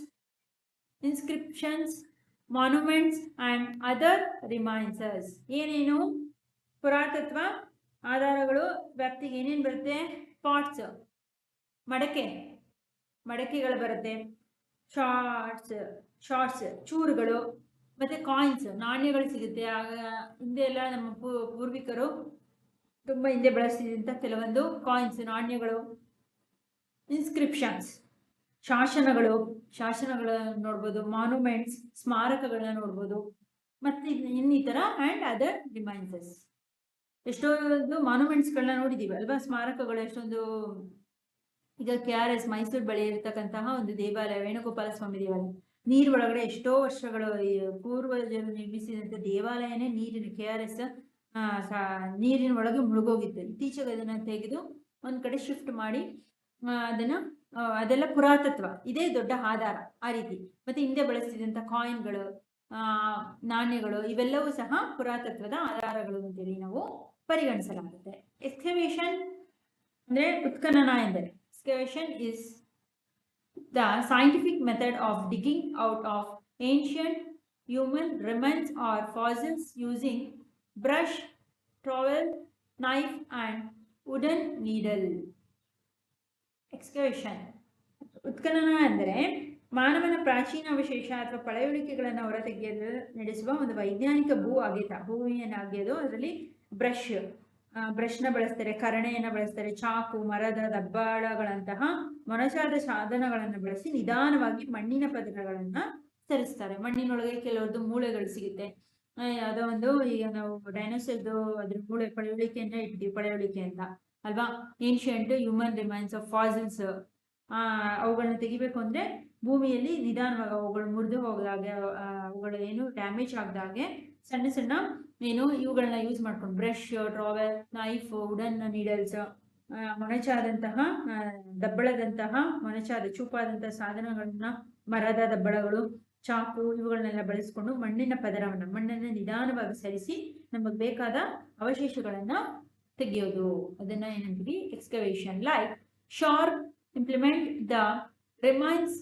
inscriptions monuments and other remains ಏನೇನು ಪುರಾತತ್ವ ಆಧಾರಗಳು ವ್ಯಾಪ್ತಿಗೆ ಏನೇನು ಬರುತ್ತೆ? ಪಾಟ್ಸ್ ಮಡಕೆ. ಮಡಕೆಗಳು ಬರುತ್ತೆ. ಶಾರ್ಟ್ಸ್ ಶಾರ್ಟ್ಸ್ ಚೂರುಗಳು. ಮತ್ತು ಕಾಯಿನ್ಸ್ ನಾಣ್ಯಗಳು ಸಿಗುತ್ತೆ. ಆಗ ಹಿಂದೆ ಎಲ್ಲ ನಮ್ಮ ಪೂರ್ವಿಕರು ತುಂಬ ಹಿಂದೆ ಬಳಸಿದಂಥ ಕೆಲವೊಂದು ಕಾಯಿನ್ಸ್ ನಾಣ್ಯಗಳು. ಇನ್ಸ್ಕ್ರಿಪ್ಷನ್ಸ್ ಶಾಸನಗಳು, ಶಾಸನಗಳನ್ನ ನೋಡ್ಬೋದು ಮಾನ್ಯುಮೆಂಟ್ಸ್ ಸ್ಮಾರಕಗಳನ್ನ ನೋಡ್ಬೋದು, ಮತ್ತೆ ಇನ್- ಇನ್ನಿತರ ಆ್ಯಂಡ್ ಅದರ್ ರಿಮೈನ್ಸಸ್ ಎಷ್ಟೊಂದು ಮಾನ್ಯುಮೆಂಟ್ಸ್ಗಳನ್ನ ನೋಡಿದ್ದೀವಿ ಅಲ್ವಾ? ಸ್ಮಾರಕಗಳು ಎಷ್ಟೊಂದು, ಈಗ ಕೆ ಆರ್ ಎಸ್ ಮೈಸೂರು ಬಳಿ ಇರತಕ್ಕಂತಹ ಒಂದು ದೇವಾಲಯ ವೇಣುಗೋಪಾಲ ಸ್ವಾಮಿ ದೇವಾಲಯ. ನೀರ್ ಒಳಗಡೆ ಎಷ್ಟೋ ವರ್ಷಗಳು ಪೂರ್ವ ಪೂರ್ವಜರು ನಿರ್ಮಿಸಿದಂಥ ದೇವಾಲಯನೇ ನೀರಿನ ಕೆ ಆರ್ ಎಸ್ ನೀರಿನ ಒಳಗೆ ಮುಳುಗೋಗಿತ್ತು. ಇತ್ತೀಚೆಗೆ ಅದನ್ನ ತೆಗೆದು ಒಂದು ಕಡೆ ಶಿಫ್ಟ್ ಮಾಡಿ ಅದನ್ನು ಅದೆಲ್ಲ ಪುರಾತತ್ವ. ಇದೇ ದೊಡ್ಡ ಆಧಾರ ಆ ರೀತಿ. ಮತ್ತೆ ಹಿಂದೆ ಬಳಸಿದಂಥ ಕಾಯಿನ್ಗಳು ನಾಣ್ಯಗಳು, ಇವೆಲ್ಲವೂ ಸಹ ಪುರಾತತ್ವದ ಆಧಾರಗಳು ಅಂತೇಳಿ ನಾವು ಪರಿಗಣಿಸಲಾಗುತ್ತೆ. ಎಕ್ಸ್ಕವೇಷನ್ ಅಂದ್ರೆ ಉತ್ಖನನ ಎಂದರೆ. Excavation is the scientific method of digging out of ancient human remains or fossils using brush trowel knife and wooden needle. Excavation ಉತ್ಖನನ ಅಂದರೆ ಮಾನವನ ಪ್ರಾಚೀನ ಅವಶೇಷ ಅಥವಾ ಪಳೆಯುಳಿಕೆಗಳನ್ನು ಹೊರತೆಗೆಯಲು ನಡೆಸುವ ಒಂದು ವೈಜ್ಞಾನಿಕ ಭೂ ಅಗೆತ ಭೂಮಿಯನ್ನು ಅಗೆಯೋದು ಅದರಲ್ಲಿ ಬ್ರಷ್ ಬ್ರಷ್ನ ಬಳಸ್ತಾರೆ, ಕರಣೆಯನ್ನು ಬಳಸ್ತಾರೆ, ಚಾಕು, ಮರದ ದಬ್ಬಾಳಗಳಂತಹ ಮೊನಚಾದ ಸಾಧನಗಳನ್ನು ಬಳಸಿ ನಿಧಾನವಾಗಿ ಮಣ್ಣಿನ ಪದರಗಳನ್ನು ಸರಿಸ್ತಾರೆ. ಮಣ್ಣಿನೊಳಗೆ ಕೆಲವರದ್ದು ಮೂಳೆಗಳು ಸಿಗುತ್ತೆ. ಯಾವುದೋ ಒಂದು ಈಗ ನಾವು ಡೈನೋಸರ್ದು ಅದ್ರ ಮೂಳೆ ಪಳೆಯುಳಿಕೆ ಅಂತ ಇಟ್ಟಿದ್ದೀವಿ ಪಳೆಯುಳಿಕೆ ಅಂತ. ಅಲ್ವಾ? Ancient human remains of fossils ಅವುಗಳನ್ನ ತೆಗಿಬೇಕು ಅಂದ್ರೆ ಭೂಮಿಯಲ್ಲಿ ನಿಧಾನವಾಗಿ ಅವುಗಳು ಮುರಿದು ಹೋಗದಾಗೆ ಅವುಗಳು ಏನು ಡ್ಯಾಮೇಜ್ ಆಗದಾಗೆ ಸಣ್ಣ ಸಣ್ಣ ಏನು ಇವುಗಳನ್ನ ಯೂಸ್ ಮಾಡ್ಕೊಂಡು brush trowel knife wooden needles ಮೊನಚಾದಂತಹ ದಬ್ಬಳದಂತಹ ಮೊನಚಾದ ಚೂಪಾದಂತಹ ಸಾಧನಗಳನ್ನ, ಮರದ ದಬ್ಬಳಗಳು, ಚಾಕು ಇವುಗಳನ್ನೆಲ್ಲ ಬಳಸ್ಕೊಂಡು ಮಣ್ಣಿನ ಪದರವನ್ನು, ಮಣ್ಣನ್ನು ನಿಧಾನವಾಗಿ ಸರಿಸಿ ನಮಗೆ ಬೇಕಾದ ಅವಶೇಷಗಳನ್ನ ತೆಗೆಯೋದು. ಅದನ್ನ ಏನಂತೀವಿ? Excavation like sharp implement the remains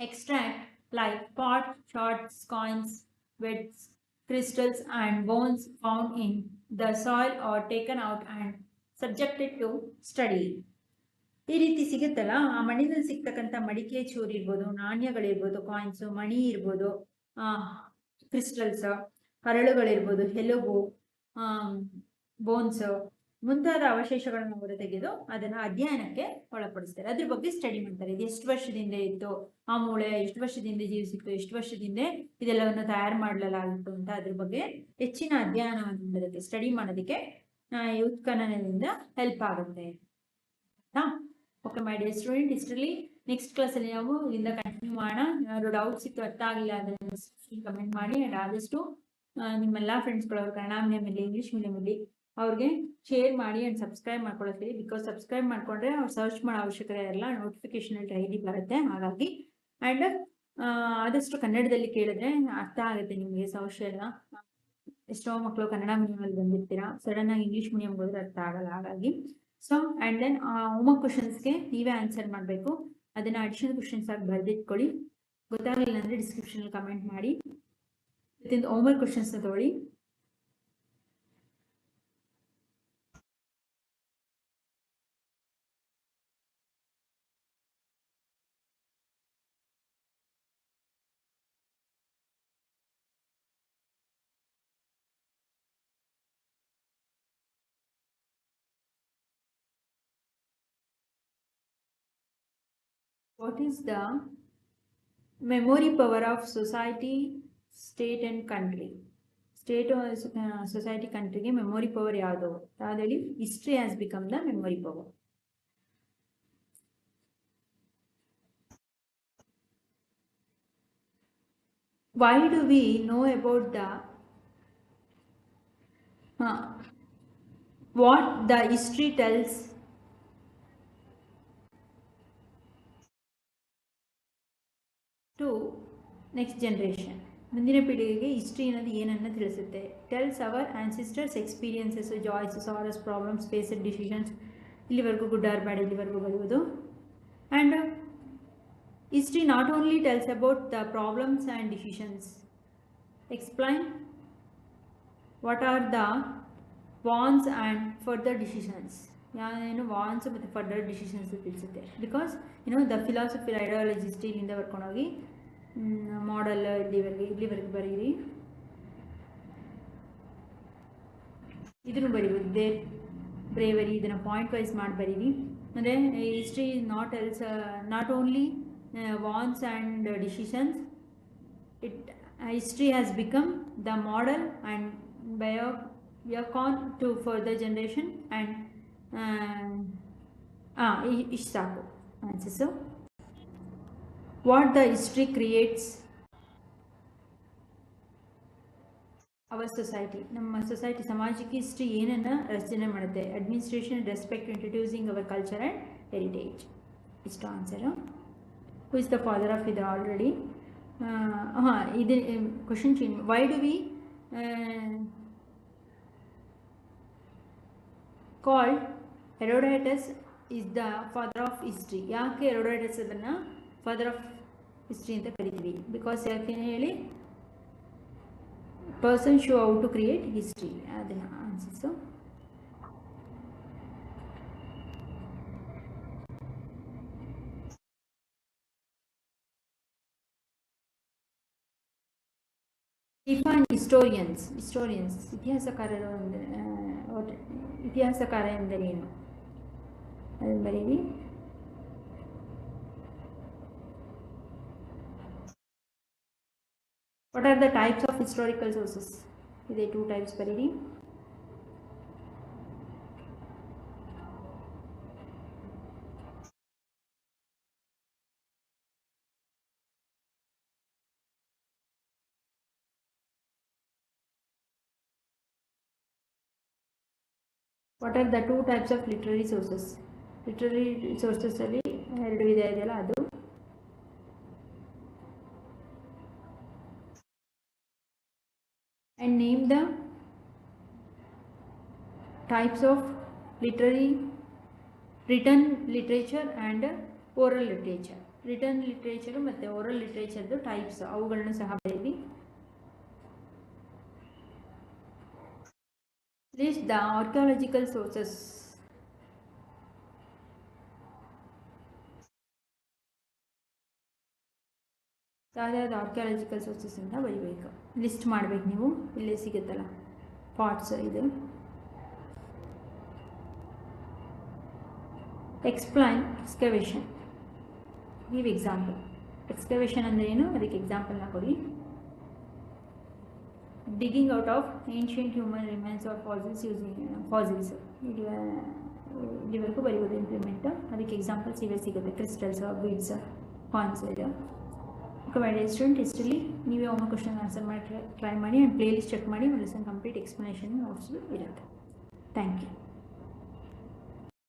extract like pot shards coins beads crystals and bones found in the soil are taken out and subjected to study ಈ ರೀತಿ ಸಿಗುತ್ತಲ್ಲ? ಆ ಮಣ್ಣಿನಲ್ಲಿ ಸಿಗ್ತಕ್ಕಂಥ ಮಡಿಕೆ, ಚೂರು ಇರ್ಬೋದು, ನಾಣ್ಯಗಳಿರ್ಬೋದು ಕಾಯಿನ್ಸು ಮಣಿ ಇರ್ಬೋದು ಕ್ರಿಸ್ಟಲ್ಸ್ ಹರಳುಗಳಿರ್ಬೋದು ಎಲುಬು ಬೋನ್ಸ್ ಮುಂತಾದ ಅವಶೇಷಗಳನ್ನು ಹೊರ ತೆಗೆದು ಅದನ್ನ ಅಧ್ಯಯನಕ್ಕೆ ಒಳಪಡಿಸ್ತಾರೆ. ಅದ್ರ ಬಗ್ಗೆ ಸ್ಟಡಿ ಮಾಡ್ತಾರೆ. ಇದು ಎಷ್ಟು ವರ್ಷದಿಂದ ಇತ್ತು? ಆ ಮೂಳೆ ಎಷ್ಟು ವರ್ಷದಿಂದ ಜೀವಿಸಿತ್ತು? ಎಷ್ಟು ವರ್ಷದಿಂದ ಇದೆಲ್ಲವನ್ನು ತಯಾರು ಮಾಡಲಾಗಿತ್ತು ಅಂತ ಅದ್ರ ಬಗ್ಗೆ ಹೆಚ್ಚಿನ ಅಧ್ಯಯನವನ್ನು ಮಾಡೋದಕ್ಕೆ ಸ್ಟಡಿ ಮಾಡೋದಕ್ಕೆ ಉತ್ಖನನದಿಂದ ಹೆಲ್ಪ್ ಆಗುತ್ತೆ. ಓಕೆ ಮೈ ಡಿಯರ್ ಸ್ಟೂಡೆಂಟ್ ಇಷ್ಟರಲ್ಲಿ ನೆಕ್ಸ್ಟ್ ಕ್ಲಾಸಲ್ಲಿ ನಾವು ಇಲ್ಲಿಂದ ಕಂಟಿನ್ಯೂ ಮಾಡೋಣ. ಯಾರು ಡೌಟ್ಸ್ ಇತ್ತು, ಅರ್ಥ ಆಗಿಲ್ಲ ಅದನ್ನು ಕಮೆಂಟ್ ಮಾಡಿ. ಆದಷ್ಟು ನಿಮ್ಮೆಲ್ಲ ಫ್ರೆಂಡ್ಸ್ಗಳವ್ರು ಕನ್ನಡ ಮೀಡಿಯಮಲ್ಲಿ ಇಂಗ್ಲೀಷ್ ಮೀಡಿಯಮಲ್ಲಿ ಅವ್ರಿಗೆ ಶೇರ್ ಮಾಡಿ ಆ್ಯಂಡ್ ಸಬ್ಸ್ಕ್ರೈಬ್ ಮಾಡ್ಕೊಳ್ತೀರಿ ಬಿಕಾಸ್ ಸಬ್ಸ್ಕ್ರೈಬ್ ಮಾಡ್ಕೊಂಡ್ರೆ ಅವ್ರು ಸರ್ಚ್ ಮಾಡೋ ಅವಶ್ಯಕತೆ ಇರಲ್ಲ ನೋಟಿಫಿಕೇಶನ್ ಡೈಲಿ ಬರುತ್ತೆ. ಹಾಗಾಗಿ ಆ್ಯಂಡ್ ಆದಷ್ಟು ಕನ್ನಡದಲ್ಲಿ ಕೇಳಿದ್ರೆ ಅರ್ಥ ಆಗುತ್ತೆ ನಿಮಗೆ ಸಮಸ್ಯೆ ಎಲ್ಲ. ಎಷ್ಟೋ ಮಕ್ಕಳು ಕನ್ನಡ ಮೀಡಿಯಮಲ್ಲಿ ಬಂದಿರ್ತೀರಾ ಸಡನ್ ಆಗಿ ಇಂಗ್ಲೀಷ್ ಮೀಡಿಯಂ ಹೋದ್ರೆ ಅರ್ಥ ಆಗಲ್ಲ. ಹಾಗಾಗಿ ಸೊ ಆ್ಯಂಡ್ ದೆನ್ ಹೋಮ್ವರ್ಕ್ ಕ್ವಶನ್ಸ್ಗೆ ನೀವೇ ಆನ್ಸರ್ ಮಾಡಬೇಕು. ಅದನ್ನ ಅಡಿಷನಲ್ ಕ್ವಶನ್ಸ್ ಆಗಿ ಬರೆದಿಟ್ಕೊಳ್ಳಿ. ಗೊತ್ತಾಗಲಿಲ್ಲ ಅಂದರೆ ಡಿಸ್ಕ್ರಿಪ್ಷನಲ್ಲಿ ಕಮೆಂಟ್ ಮಾಡಿ. ಹೋಮ್ವರ್ಕ್ ಕ್ವಶನ್ಸ್ನ ತಗೊಳ್ಳಿ. What is the memory power of society, state and country? State society ಕಂಟ್ರಿಗೆ memory power ಯಾವುದು ಯಾವುದೇಳಿ history has become the memory power why do we know about the uh, what the history to next generation ಮುಂದಿನ ಪೀಳಿಗೆಗೆ history ಅನ್ನೋದು ಏನನ್ನ ತಿಳಿಸುತ್ತೆ. Tells our ancestors experiences joys sorrows problems faced decisions ಇಲ್ಲಿವರೆಗೂ good or bad ಇಲ್ಲಿವರೆಗೂ ಬರೆಯುವುದು. And history not only tells about the problems and decisions explain what are the wants and further decisions ಏನು ones ಮತ್ತು further decisions ತಿಳಿಸುತ್ತೆ. Because ಏನೋ the philosophy ideologist ಇಲ್ಲಿಂದ ಬರ್ಕೊಂಡೋಗಿ ಮಾಡಲ್ ಇಲ್ಲಿವರೆಗೆ ಇಲ್ಲಿವರೆಗೆ ಬರೀರಿ. ಇದನ್ನು ಬರೀಬೋದು ದೇ ಬ್ರೇವರಿ ಇದನ್ನು ಪಾಯಿಂಟ್ ವೈಸ್ ಮಾಡಿ ಬರೀರಿ. ಅಂದರೆ history not else not only wants and decisions it history has become the model and bio biocon to further generation and ah ಇಷ್ಟು ಸಾಕು answers what the history creates our society ನಮ್ಮ society ಸಮಾಜಕ್ಕೆ history ಏನನ್ನು ರಚನೆ ಮಾಡುತ್ತೆ? Administration respect introducing our culture and heritage ಇಷ್ಟು answer who is the father of ಇದು already ಹಾಂ, ಇದು question change why do we called Herodotus is the father of history ಯಾಕೆ ಹೆರೋಡೈಟಸ್ ಅದನ್ನು ಫಾದರ್ ಆಫ್ ಹಿಸ್ಟ್ರಿ ಅಂತ ಕರಿತೀವಿ ಬಿಕಾಸ್ ಯಾಕೆ ಹೇಳಿ ಪರ್ಸನ್ ಶೋ ಔ ಟು ಕ್ರಿಯೇಟ್ ಹಿಸ್ಟ್ರಿ ಅದನ್ನು ಆನ್ಸರ್ಸು ಡಿಫೈನ್ ಹಿಸ್ಟೋರಿಯನ್ಸ್ ಹಿಸ್ಟೋರಿಯನ್ಸ್ ಇತಿಹಾಸಕಾರರು ಅಂದರೆ ಆ, what- ಇತಿಹಾಸಕಾರ ಎಂದರೇನು ಅದನ್ನು ಬರೀರಿ what are the types of historical sources ಇದೆ ಟೂ ಟೈಪ್ಸ್ ಬರೀರಿ what are the two types of literary sources literary ಸೋರ್ಸಸ್ಸಲ್ಲಿ ಎರಡು ವಿಧ ಇದೆಯಲ್ಲ ಅದು and name the types of literary written literature and oral literature written literature ಮತ್ತು oral ಲಿಟ್ರೇಚರ್ದು types ಅವುಗಳನ್ನು ಸಹ ಬರೀರಿ list the archaeological sources ಯಾವ್ದಾವ್ದು archaeological ಸೋರ್ಸಸ್ಸಿಂದ ಬರಿಬೇಕು. ಲಿಸ್ಟ್ ಮಾಡಬೇಕು ನೀವು. ಇಲ್ಲೇ ಸಿಗುತ್ತಲ್ಲ ಪಾಟ್ಸ್ ಇದು. Explain excavation give example excavation ಅಂದರೆ ಏನು? ಅದಕ್ಕೆ ಎಕ್ಸಾಂಪಲ್ನ ಕೊಡಿ. Digging out of ancient human remains of fossils using fossils ಇಲ್ಲಿವರೆಗೂ ಬರೀಬೋದು ಇಂಪ್ಲಿಮೆಂಟ್ ಅದಕ್ಕೆ ಎಕ್ಸಾಂಪಲ್ಸ್ ಇವೇ ಸಿಗುತ್ತೆ. ಕ್ರಿಸ್ಟಲ್ಸ್ ಬೀಡ್ಸ್ ಕಾನ್ಸ್ ಇದೆ. ಪ್ರೊವೈಡೆಡ್ ಸ್ಟೂಡೆಂಟ್ ಹಿಸ್ಟ್ರಿಲಿ ನೀವೇ ಒಮ್ಮೆ ಕ್ವಶನ್ ಆನ್ಸರ್ ಮಾಡಿ ಟ್ರೈ ಮಾಡಿ ಆ್ಯಂಡ್ ಪ್ಲೇ ಲಿಸ್ಟ್ ಚೆಕ್ ಮಾಡಿ ಲೆಸನ್ ಕಂಪ್ಲೀಟ್ ಎಕ್ಸ್ಪ್ಲನೇಷನ್ ನೋಟ್ಸ್ ಇರುತ್ತೆ. Thank you